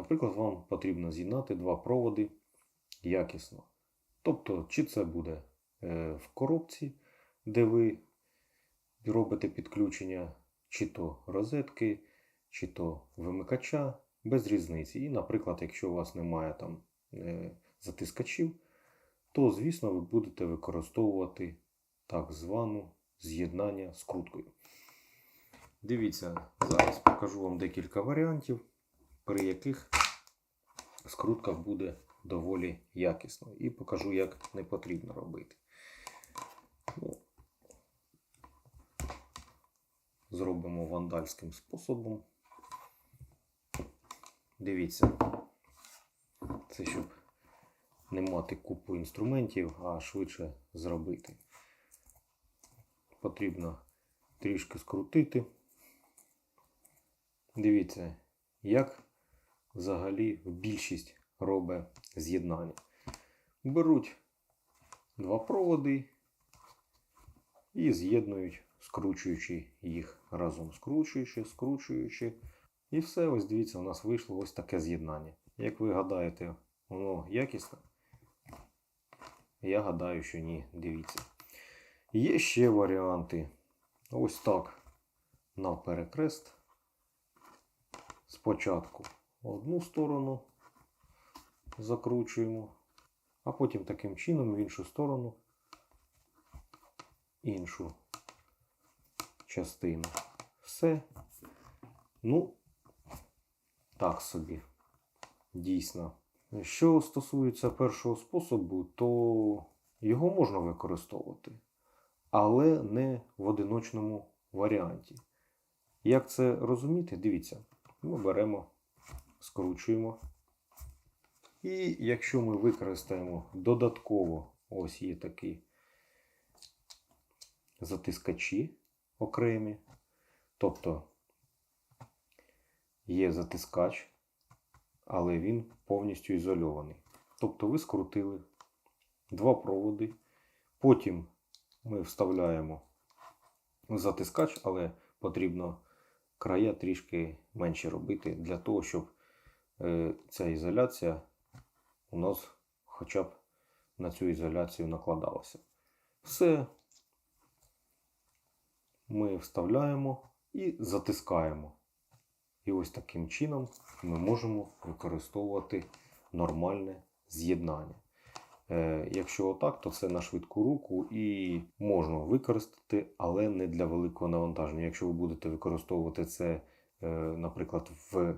Наприклад, вам потрібно з'єднати два проводи якісно. Тобто, чи це буде е, в коробці, де ви робите підключення, чи то розетки, чи то вимикача, без різниці. І, наприклад, якщо у вас немає там е, затискачів, то, звісно, ви будете використовувати так звану з'єднання скруткою. Дивіться, зараз покажу вам декілька варіантів, при яких скрутка буде доволі якісною. І покажу, як не потрібно робити. Ну, зробимо вандальським способом. Дивіться, це щоб не мати купу інструментів, а швидше зробити. Потрібно трішки скрутити. Дивіться, як взагалі більшість робить з'єднання. Беруть два проводи і з'єднують, скручуючи їх разом, скручуючи, скручуючи. І все, ось дивіться, у нас вийшло ось таке з'єднання. Як ви гадаєте, воно якісне? Я гадаю, що ні. Дивіться. Є ще варіанти. Ось так. На перекрест. Спочатку одну сторону закручуємо, а потім таким чином в іншу сторону іншу частину. Все. Ну, так собі. Дійсно. Що стосується першого способу, то його можна використовувати, але не в одиночному варіанті. Як це розуміти? Дивіться, ми беремо, скручуємо. І якщо ми використаємо додатково, ось є такі затискачі окремі, тобто є затискач, але він повністю ізольований. Тобто ви скрутили два проводи, потім ми вставляємо затискач, але потрібно края трішки менше робити для того, щоб ця ізоляція у нас хоча б на цю ізоляцію накладалася. Все ми вставляємо і затискаємо. І ось таким чином ми можемо використовувати нормальне з'єднання. Е, якщо отак, то це на швидку руку і можна використати, але не для великого навантаження. Якщо ви будете використовувати це, е, наприклад, в е,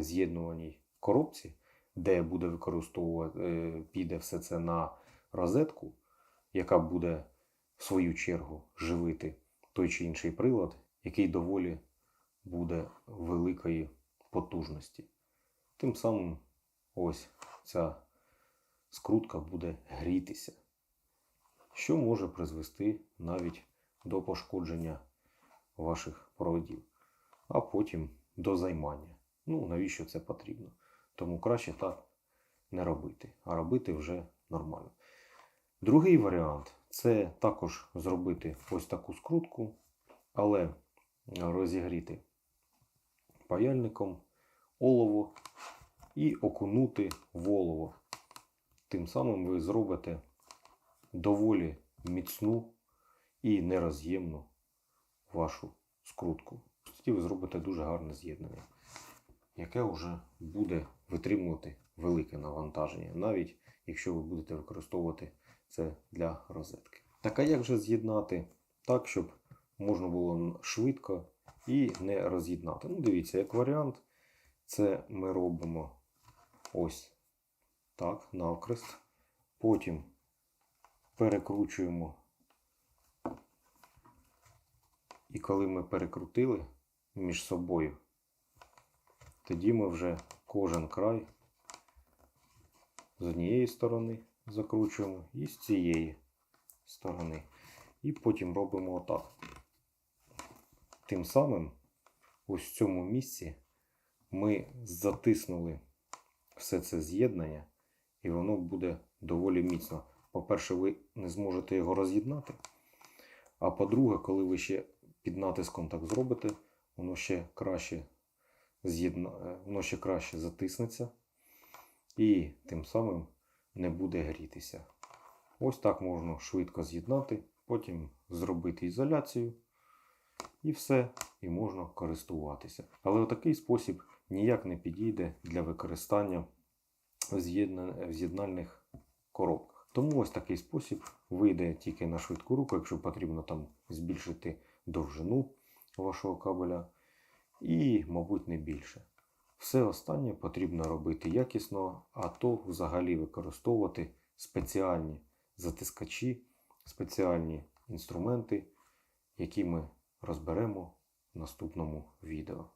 з'єднуваній коробці, де буде використовувати, е, піде все це на розетку, яка буде в свою чергу живити той чи інший прилад, який доволі буде великої потужності. Тим самим ось ця скрутка буде грітися, що може призвести навіть до пошкодження ваших проводів, а потім до займання. Ну, навіщо це потрібно? Тому краще так не робити, а робити вже нормально. Другий варіант це також зробити ось таку скрутку, але розігріти паяльником олово і окунути в олово. Тим самим ви зробите доволі міцну і нероз'ємну вашу скрутку. Тоді ви зробите дуже гарне з'єднання, яке вже буде витримувати велике навантаження, навіть якщо ви будете використовувати це для розетки. Так а як же з'єднати так, щоб можна було швидко і не роз'єднати? Ну, дивіться, як варіант, це ми робимо ось так, навкрест. Потім перекручуємо. І коли ми перекрутили між собою, тоді ми вже кожен край з однієї сторони закручуємо і з цієї сторони. І потім робимо отак. Тим самим, ось в цьому місці ми затиснули все це з'єднання, і воно буде доволі міцно. По-перше, ви не зможете його роз'єднати. А по-друге, коли ви ще під натиском так зробите, воно ще краще з'єдна... е, воно ще краще затиснеться і тим самим не буде грітися. Ось так можна швидко з'єднати, потім зробити ізоляцію і все, і можна користуватися. Але отакий спосіб ніяк не підійде для використання в з'єднальних коробках. Тому ось такий спосіб вийде тільки на швидку руку, якщо потрібно там збільшити довжину вашого кабеля, і, мабуть, не більше. Все останнє потрібно робити якісно, а то взагалі використовувати спеціальні затискачі, спеціальні інструменти, які ми розберемо в наступному відео.